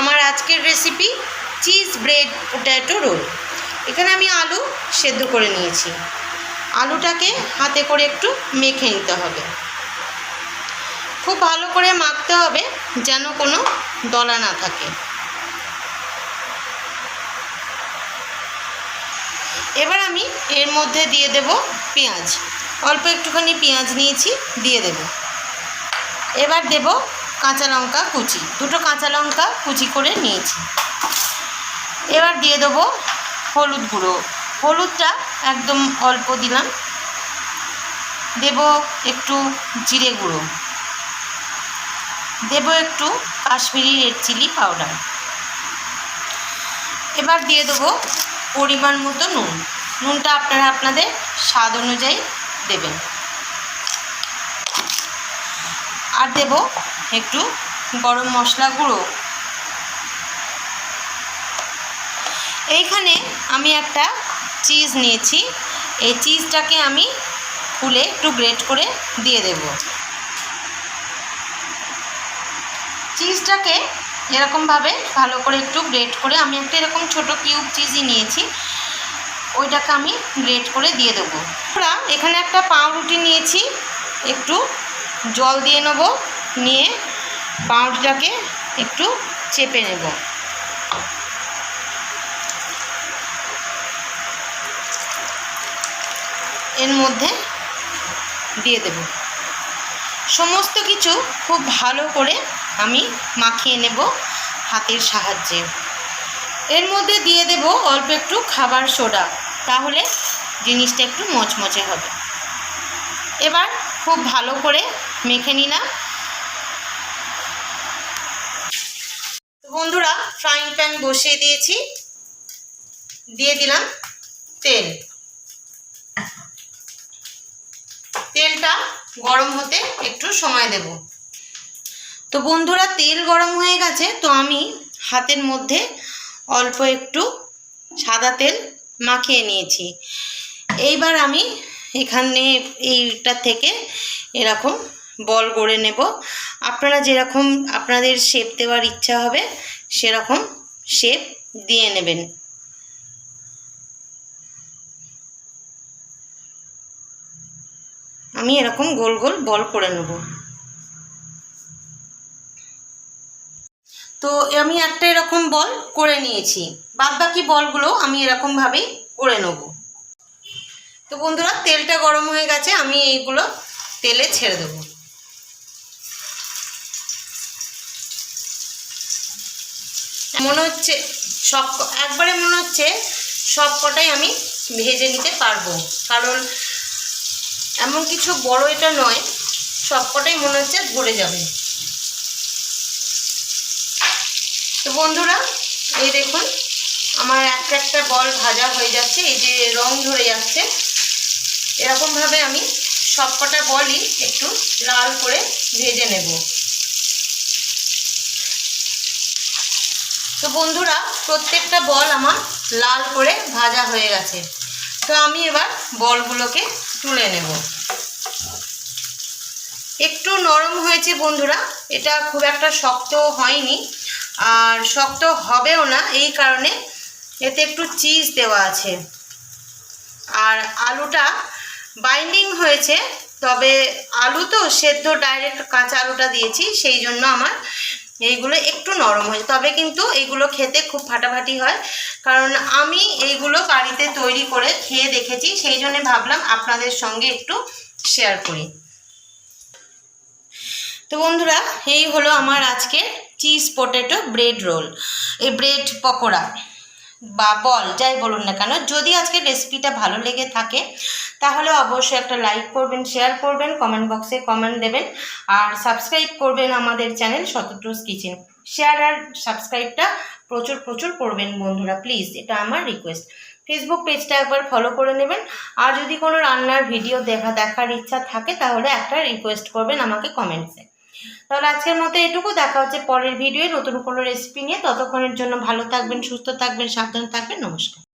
আমার আজকের recipe cheese bread potato roll এখানে আমি আলু সেদ্ধ করে নিয়েছি। আলুটাকে হাতে করে একটু মেখে নিতে হবে। খুব ভালো করে মাখতে হবে যেন কোনো দলা না থাকে। এবার আমি এর মধ্যে দিয়ে দেব পেঁয়াজ। অল্প একটুখানি পেঁয়াজ নিয়েছি, দিয়ে দেব। এবার দেব কাঁচা লঙ্কা কুচি। দুটো কাঁচা লঙ্কা কুচি করে নিয়েছি। এবার দিয়ে দেবো হলুদ গুঁড়ো। হলুদটা একদম অল্প দিলাম। দেব একটু জিরে গুঁড়ো। দেব একটু কাশ্মীরি রেড চিলি পাউডার। এবার দিয়ে দেবো পরিমাণ মতো নুন। নুনটা আপনারা আপনাদের স্বাদ অনুযায়ী দেবেন। আর দেব একটু গরম মশলা গুঁড়ো। এইখানে আমি একটা চিজ নিয়েছি। এই চিজটাকে আমি ফুলে একটু গ্রেট করে দিয়ে দেব। চিজটাকে এরকমভাবে ভালো করে একটু গ্রেট করে, আমি একটা এরকম ছোট কিউব চিজই নিয়েছি। ওইটাকে আমি গ্রেট করে দিয়ে দেবো। আমরা এখানে একটা পাউরুটি নিয়েছি, একটু জল দিয়ে নেব, নিয়ে পাউরুটিটাকে একটু চেপে নেব। এর মধ্যে দিয়ে দেব। সমস্ত কিছু খুব ভালো করে আমি মাখিয়ে নেব হাতের সাহায্যে। এর মধ্যে দিয়ে দেব অল্প একটু খাবার সোডা, তাহলে জিনিসটা একটু মচমচে হবে। এবার খুব ভালো করে মেখে নিলাম। বন্ধুরা ফ্রাইং প্যান বসিয়ে দিয়েছি। দিয়ে দিলাম তেল। তেলটা গরম হতে একটু সময় দেব। তো বন্ধুরা, তেল গরম হয়ে গেছে, তো আমি হাতের মধ্যে অল্প একটু সাদা তেল মাখিয়ে নিয়েছি। এইবার আমি এখানে এইটা থেকে এরকম বল গড়ে নেব। আপনারা যেরকম আপনাদের শেপ দেওয়ার ইচ্ছা হবে, সেরকম শেপ দিয়ে নেবেন। আমি এরকম গোল গোল বল করে নেব। তো আমি একটা এরকম বল করে নিয়েছি। বাদ বাকি বলগুলো আমি এরকমভাবেই করে নেব। তো বন্ধুরা, তেলটা গরম হয়ে গেছে, আমি এইগুলো তেলে ছেড়ে দেব। মনে হচ্ছে সব একবারে মনে হচ্ছে সব কটাই আমি ভেজে নিতে পারব। কারণ এমন কিছু বড় এটা নয় সবকটাই মনে হচ্ছে ধরে যাবে। তো বন্ধুরা, এই দেখুন, আমার একটা একটা বল ভাজা হয়ে যাচ্ছে, এই যে রং ধরে যাচ্ছে। এরকমভাবে আমি সবকটা বলই একটু লাল করে ভেজে নেব। বন্ধুরা, প্রত্যেকটা বল আমার লাল করে ভাজা হয়ে গেছে। তো আমি এবার বলগুলোকে তুলে নেব। একটু নরম হয়েছে বন্ধুরা, এটা খুব একটা শক্ত হয়নি, আর শক্ত হবেও না, এই কারণে এতে একটু চিজ দেওয়া আছে। আর আলুটা বাইন্ডিং হয়েছে, তবে আলু তো সেদ্ধ, ডাইরেক্ট কাঁচা আলুটা দিয়েছি, সেই জন্য আমার এইগুলো একটু নরম হয়েছে তবে কিন্তু এইগুলো খেতে খুব ফাটাফাটি হয়। কারণ আমি এইগুলো বাড়িতে তৈরি করে খেয়ে দেখেছি, সেই জন্য ভাবলাম আপনাদের সঙ্গে একটু শেয়ার করি। তো বন্ধুরা, এই হলো আমার আজকে চিজ পটেটো ব্রেড রোল এই ব্রেড পকোড়া। বা বল, যাই বলুন না কেন, যদি আজকে রেসিপিটা ভালো লেগে থাকে, তাহলে অবশ্যই একটা লাইক করবেন শেয়ার করবেন কমেন্ট বক্সে কমেন্ট দেবেন, আর সাবস্ক্রাইব করবেন আমাদের চ্যানেল শতট্রুস কিচেন শেয়ার আর সাবস্ক্রাইবটা প্রচুর প্রচুর করবেন বন্ধুরা প্লিজ এটা আমার রিকোয়েস্ট ফেসবুক পেজটা একবার ফলো করে নেবেন, আর যদি কোনো রান্নার ভিডিও দেখা, দেখার ইচ্ছা থাকে, তাহলে একটা রিকোয়েস্ট করবেন আমাকে কমেন্টসে তাহলে আজকের মতো এটুকু। দেখা হচ্ছে পরের ভিডিওয়ে নতুন কোনো রেসিপি নিয়ে। ততক্ষণের জন্য ভালো থাকবেন, সুস্থ থাকবেন, সাবধান থাকবেন। নমস্কার।